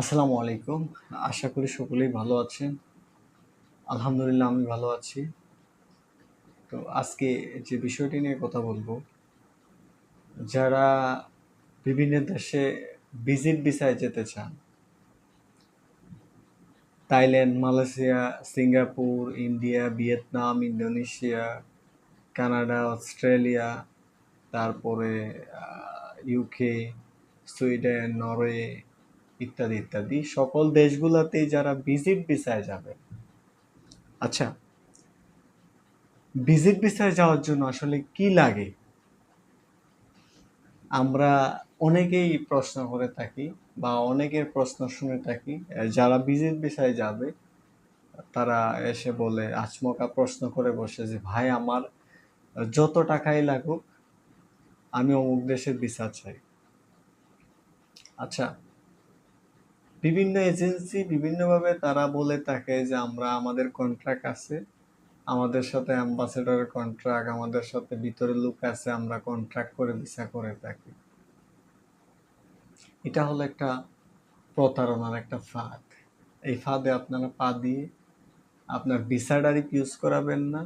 আসসালামু আলাইকুম। আশা করি সকলেই ভালো আছেন। আলহামদুলিল্লাহ, আমি ভালো আছি। তো আজকে যে বিষয়টি নিয়ে কথা বলব, যারা বিভিন্ন দেশে ভিজিট ভিসায় যেতে চান, Thailand, Malaysia, Singapore, India, Vietnam, Indonesia, Canada, Australia, তারপরে ইউকে, সুইডেন, নরওয়ে ইত্যাদি ইত্যাদি। সকল দেশগুলোতেই যারা ভিজিট ভিসায় যাবে। আচ্ছা ভিজিট ভিসায় যাওয়ার জন্য আসলে কি লাগে? আমরা অনেকেই প্রশ্ন করে থাকি বা অনেকের প্রশ্ন শুনে থাকি, যারা ভিজিট ভিসায় যাবে, তারা এসে বলে, আচমকা প্রশ্ন করে বসে যে, ভাই, আমার যত টাকাই লাগুক, আমি অমুক দেশের ভিসা চাই। আচ্ছা বিভিন্ন এজেন্সি বিভিন্নভাবে তারা বলে থাকে যে, আমরা, আমাদের কন্ট্রাক্ট আছে। আমাদের সাথে অ্যাম্বাসেডরের কন্ট্রাক্ট আমাদের সাথে ভিতরে লোক আছে, আমরা কন্ট্রাক্ট করে ভিসা করে থাকি। এটা হলো একটা প্রতারণার একটা ফাঁদ। এই ফাঁদে আপনারা পা দিয়ে আপনার ভিসাটা ইউজ করাবেন না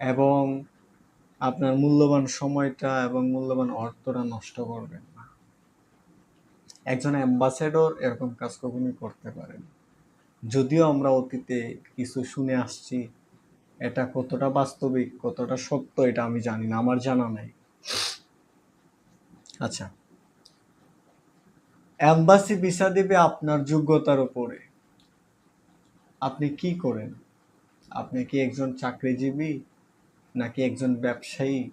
এবং আপনার মূল্যবান সময়টা এবং মূল্যবান অর্থটা নষ্ট করবেন। একজন অ্যাম্বাসেডর এরকম কাজ কখনোই করতে পারেন। যদিও আমরা অতীতে কিছু শুনে আসছি, এটা কতটা বাস্তবিক, কতটা সত্য এটা আমি জানি না, আমার জানা নাই। আচ্ছা। অ্যাম্বাসি ভিসা দিবে আপনার যোগ্যতার উপরে। আপনি কি করেন? আপনি কি একজন চাকরিজীবী, নাকি একজন ব্যবসায়ী,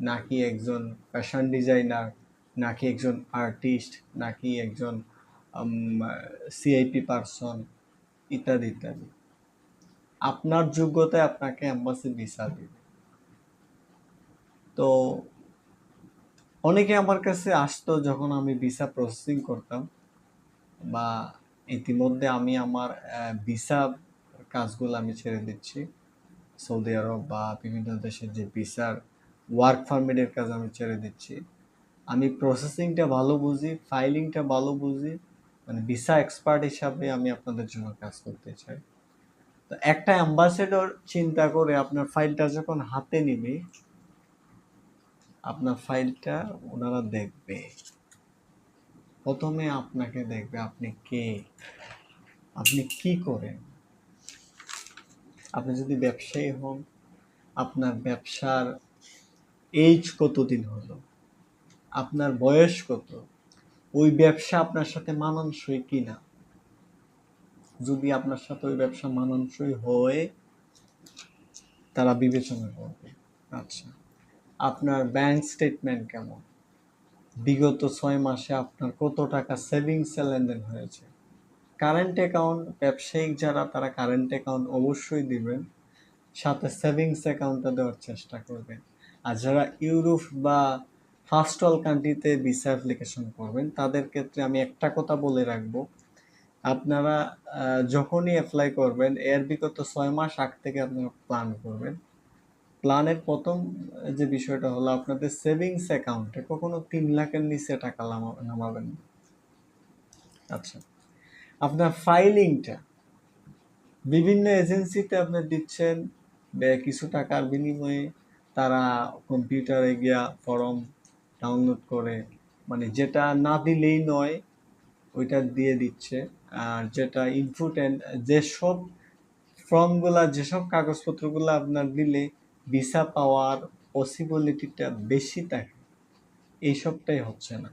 নাকি একজন ফ্যাশন ডিজাইনার নাকি একজন আর্টিস্ট, নাকি একজন সিআইপি পারসন ইত্যাদি ইত্যাদি। আপনার যোগ্যতায় আপনাকে অ্যাম্বাসি ভিসা দিবে। তো অনেকে আমার কাছে আসতো যখন আমি ভিসা প্রসেসিং করতাম বা ইতিমধ্যে আমি আমার ভিসা কাজগুলো আমি ছেড়ে দিচ্ছি। সৌদি আরব বা বিভিন্ন দেশের যে ভিসার ওয়ার্ক পারমিটের কাজ আমি ছেড়ে দিচ্ছি। আমি প্রসেসিংটা ভালো বুঝি ফাইলিংটা ভালো বুঝি মানে ভিসা এক্সপার্ট হিসাবে আমি আপনাদের জন্য কাজ করতে চাই। তো একটা অ্যাম্বাসেডর চিন্তা করে আপনার ফাইলটা যখন হাতে নিবে, আপনার ফাইলটা ওনারা দেখবে। প্রথমে আপনাকে দেখবে আপনি কে, আপনি কি করেন। আপনি যদি ব্যবসায়ী হন, আপনার ব্যবসার এইজ কতদিন হলো? আপনার বয়স কত? ওই ব্যবসা আপনার সাথে মানানসই কিনা? যদি আপনার সাথে ওই ব্যবসা মানানসই হয়, তারা বিবেচনা করবে। আচ্ছা আপনার ব্যাংক স্টেটমেন্ট কেমন? বিগত ছয় মাসে আপনার কত টাকা সেভিংস লেনদেন হয়েছে? কারেন্ট অ্যাকাউন্ট ব্যবসায়িক যারা, তারা কারেন্ট অ্যাকাউন্ট অবশ্যই দিবেন। সাথে সেভিংস অ্যাকাউন্টটা দেওয়ার চেষ্টা করবেন। আর যারা ইউরোপ বা ফার্স্ট ওয়ার্ল্ড কান্ট্রিতে ভিসা অ্যাপ্লিকেশন করবেন। তাদের ক্ষেত্রে আমি একটা কথা বলে রাখব। আপনারা যখনই অ্যাপ্লাই করবেন, এর বিগত ছয় মাস আগ থেকে আপনারা প্ল্যান করবেন। প্ল্যানের প্রথম যে বিষয়টা হলো, আপনাদের সেভিংস অ্যাকাউন্টে কখনো তিন লাখের নিচে টাকা নামা- নামাবেন না। আচ্ছা। আপনার ফাইলিংটা বিভিন্ন এজেন্সিতে আপনি দিচ্ছেন কিছু টাকার বিনিময়ে তারা কম্পিউটারে গিয়া ফর্ম ডাউনলোড করে মানে যেটা না দিলেই নয় ওইটা দিয়ে দিচ্ছে। আর যেটা ইম্পর্টেন্ট যেসব ফর্মগুলা যেসব কাগজপত্রগুলো আপনার দিলে ভিসা পাওয়ার পসিবিলিটিটা বেশি থাকে এইসবটাই হচ্ছে না।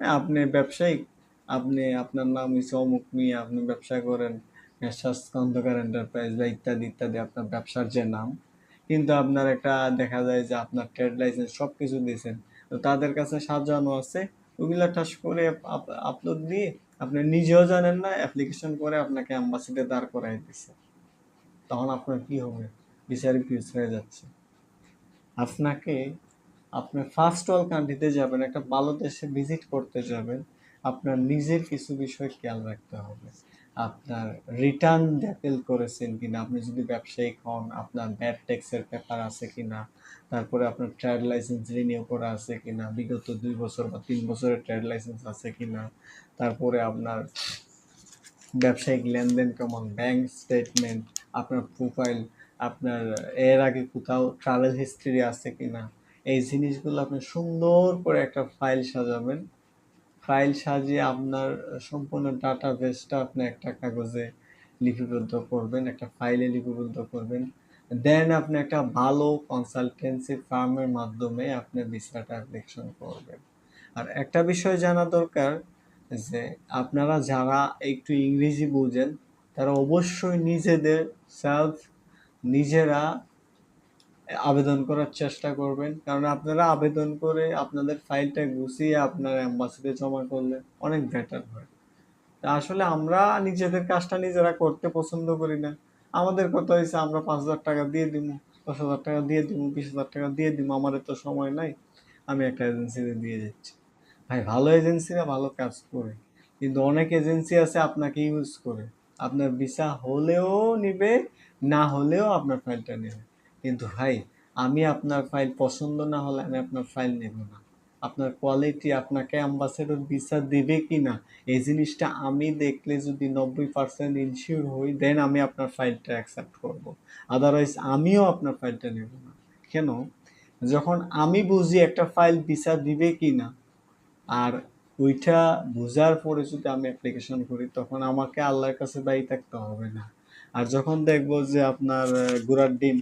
হ্যাঁ, আপনি ব্যবসায়িক আপনি আপনার নাম হচ্ছে অমুক মিয়া আপনি ব্যবসা করেন মেসার্স খন্দকার এন্টারপ্রাইজ বা ইত্যাদি ইত্যাদি আপনার ব্যবসার যে নাম কিন্তু আপনার একটা দেখা যায় যে আপনার ট্রেড লাইসেন্স সব কিছু দিয়েছেন তো তাদের কাছে সাজানো আছে। ওগুলা ঠাস করে আপলোড দিয়ে আপনি নিজেও জানেন না অ্যাপ্লিকেশন করে আপনাকে অ্যাম্বাসিতে দাঁড় করাই দিছে। তখন আপনার কি হবে? বিচারে ফিউজ হয়ে যাচ্ছে। আপনাকে, আপনি ফার্স্ট অল কান্ট্রিতে যাবেন, একটা ভালো দেশে ভিজিট করতে যাবেন, আপনার নিজের কিছু বিষয় খেয়াল রাখতে হবে। আপনার রিটার্ন দাখিল করেছেন কিনা? আপনি যদি ব্যবসায়িক হন, আপনার ব্যাড ট্যাক্সের পেপার আছে কিনা? তারপরে আপনার ট্রেড লাইসেন্স রিনিউ করা আছে কিনা? বিগত দুই বছর বা তিন বছরের ট্রেড লাইসেন্স আছে কিনা? তারপরে আপনার ব্যবসায়িক লেনদেন কেমন? ব্যাংক স্টেটমেন্ট আপনার প্রোফাইল আপনার এর আগে কোথাও ট্রাভেল হিস্ট্রি আছে কিনা? এই জিনিসগুলো আপনি সুন্দর করে একটা ফাইল সাজাবেন। ফাইল সাজিয়ে আপনার সম্পূর্ণ ডাটা বেসটা আপনি একটা কাগজে লিপিবদ্ধ করবেন, একটা ফাইলে লিপিবদ্ধ করবেন। দেন আপনি একটা ভালো কনসালটেন্সি ফার্মের মাধ্যমে আপনি ভিসাটা অ্যাপ্লিকেশন করবেন। আর একটা বিষয় জানা দরকার যে, আপনারা যারা একটু ইংরেজি বোঝেন, তারা অবশ্যই নিজেদের সেলফ নিজেরা আবেদন করার চেষ্টা করবেন। কারণ আপনারা আবেদন করে আপনাদের ফাইলটা গুছিয়ে আপনার অ্যাম্বাসিতে জমা করলে অনেক বেটার হয়। তা আসলে আমরা নিজেদের কাজটা নিজেরা করতে পছন্দ করি না। আমাদের কথা হয়েছে আমরা পাঁচ হাজার টাকা দিয়ে দিব দশ হাজার টাকা দিয়ে দিব বিশ হাজার টাকা দিয়ে দিব আমার তো সময় নাই, আমি একটা এজেন্সিতে দিয়ে যাচ্ছি। ভাই, ভালো এজেন্সিরা ভালো কাজ করে, কিন্তু অনেক এজেন্সি আছে আপনাকে ইউজ করে। আপনার ভিসা হলেও নিবে, না হলেও আপনার ফাইলটা নেবে। কিন্তু ভাই আমি আপনার ফাইল পছন্দ না হলে আমি আপনার ফাইল নেব না। আপনার কোয়ালিটি আপনাকে অ্যাম্বাসেডর ভিসা দেবে কি না এই জিনিসটা আমি দেখলে যদি নব্বই পার্সেন্ট ইনশিওর হই দেন আমি আপনার ফাইলটা অ্যাকসেপ্ট করব। আদারওয়াইজ আমিও আপনার ফাইলটা নেব না। কেন? যখন আমি বুঝি একটা ফাইল ভিসা দিবে কি না আর ওইটা বোঝার পরে যদি আমি অ্যাপ্লিকেশন করি, তখন আমাকে আল্লাহর কাছে দায়ী থাকতে হবে না। আর যখন দেখব যে আপনার গোড়ার ডিম,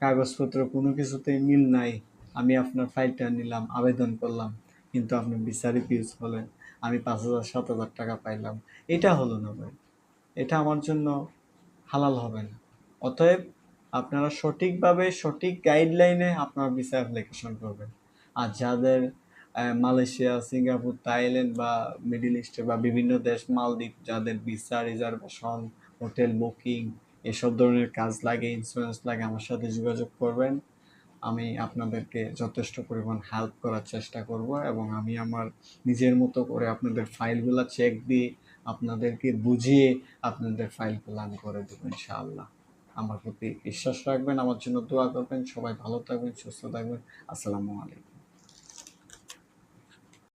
কাগজপত্র কোনো কিছুতেই মিল নাই, আমি আপনার ফাইলটা নিলাম, আবেদন করলাম, কিন্তু আপনি বিচারি পিউজ হলেন আমি পাঁচ হাজার, সাত হাজার টাকা পাইলাম। এটা হলো না ভাই। এটা আমার জন্য হালাল হবে না। অতএব আপনারা সঠিকভাবে সঠিক গাইডলাইনে আপনার ভিসা অ্যাপ্লিকেশন করবেন। আর যাদের মালয়েশিয়া, সিঙ্গাপুর, থাইল্যান্ড বা মিডিল ইস্টে বা বিভিন্ন দেশ, মালদ্বীপ, যাদের ভিসা রিজার্ভেশন হোটেল বুকিং, এসব ধরনের কাজ লাগে ইন্স্যুরেন্স লাগে, আমার সাথে যোগাযোগ করবেন। আমি আপনাদেরকে যথেষ্ট পরিমাণ হেল্প করার চেষ্টা করব এবং আমি আমার নিজের মতো করে আপনাদের ফাইলগুলো চেক দিয়ে আপনাদেরকে বুঝিয়ে আপনাদের ফাইলগুলো আমি করে দেবো, ইনশাআল্লাহ। আমার প্রতি বিশ্বাস রাখবেন, আমার জন্য দোয়া করবেন। সবাই ভালো থাকবেন, সুস্থ থাকবেন। আসসালামু আলাইকুম।